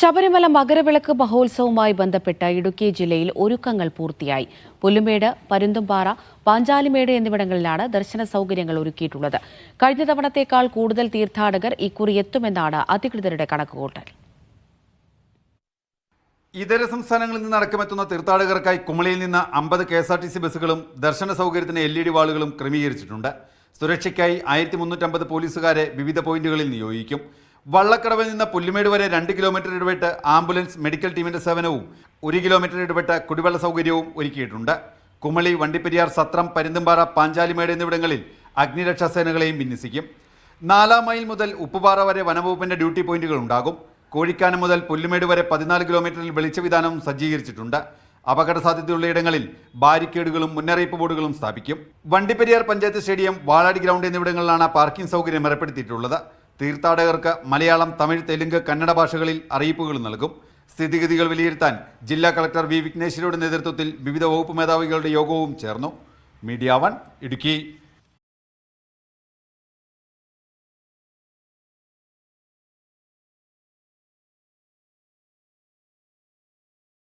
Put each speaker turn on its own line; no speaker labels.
ശബരിമല മകരവിളക്ക് മഹോത്സവവുമായി ബന്ധപ്പെട്ട് ഇടുക്കി ജില്ലയിൽ ഒരുക്കങ്ങൾ പൂർത്തിയായി. പുല്ലുമേട് പരുന്തുംപാറ പാഞ്ചാലിമേട് എന്നിവിടങ്ങളിലാണ് ദർശന സൗകര്യങ്ങൾ ഒരുക്കിയിട്ടുള്ളത്. കഴിഞ്ഞ തവണത്തേക്കാൾ കൂടുതൽ തീർത്ഥാടകർ ഇക്കുറി എത്തുമെന്നാണ് അധികൃതരുടെ കണക്കുകൂട്ടൽ.
ഇതര സംസ്ഥാനങ്ങളിൽ നിന്ന് അടക്കമെത്തുന്ന തീർത്ഥാടകർക്കായി കുമളിയിൽ നിന്ന് അമ്പത് K S R T C ബസ്സുകളും ദർശന സൗകര്യത്തിന് എൽ ഇ ഡി വാളുകളും ക്രമീകരിച്ചിട്ടുണ്ട്. സുരക്ഷയ്ക്കായി ആയിരത്തി മുന്നൂറ്റമ്പത് പോലീസുകാരെ വിവിധ പോയിന്റുകളിൽ നിയോഗിക്കും. വള്ളക്കടവിൽ നിന്ന് പുല്ലുമേട് വരെ രണ്ട് കിലോമീറ്റർ ഇടപെട്ട് ആംബുലൻസ് മെഡിക്കൽ ടീമിന്റെ സേവനവും ഒരു കിലോമീറ്റർ ഇടപെട്ട് കുടിവെള്ള സൗകര്യവും ഒരുക്കിയിട്ടുണ്ട്. കുമളി വണ്ടിപ്പെരിയാർ സത്രം പരുന്തുംപാറ പാഞ്ചാലിമേട് എന്നിവിടങ്ങളിൽ അഗ്നിരക്ഷാ സേനകളെയും വിന്യസിക്കും. നാലാം മൈൽ മുതൽ ഉപ്പുപാറ വരെ വനവകുപ്പിന്റെ ഡ്യൂട്ടി പോയിന്റുകൾ ഉണ്ടാകും. കോഴിക്കാനം മുതൽ പുല്ലുമേട് വരെ പതിനാല് കിലോമീറ്ററിൽ വെളിച്ചവിധാനവും സജ്ജീകരിച്ചിട്ടുണ്ട്. അപകട സാധ്യതയുള്ള ഇടങ്ങളിൽ ബാരിക്കേഡുകളും മുന്നറിയിപ്പ് ബോർഡുകളും സ്ഥാപിക്കും. വണ്ടിപ്പെരിയാർ പഞ്ചായത്ത് സ്റ്റേഡിയം വാളാടി ഗ്രൗണ്ട് എന്നിവിടങ്ങളിലാണ് പാർക്കിംഗ് സൗകര്യം ഏർപ്പെടുത്തിയിട്ടുള്ളത്. തീർത്ഥാടകർക്ക് മലയാളം തമിഴ് തെലുങ്ക് കന്നഡ ഭാഷകളിൽ അറിയിപ്പുകൾ നൽകും. സ്ഥിതിഗതികൾ വിലയിരുത്താൻ ജില്ലാ കളക്ടർ വി വിഘ്നേശ്വരയുടെ നേതൃത്വത്തിൽ വിവിധ വകുപ്പ് മേധാവികളുടെ യോഗവും ചേർന്നു. Media one Idukki.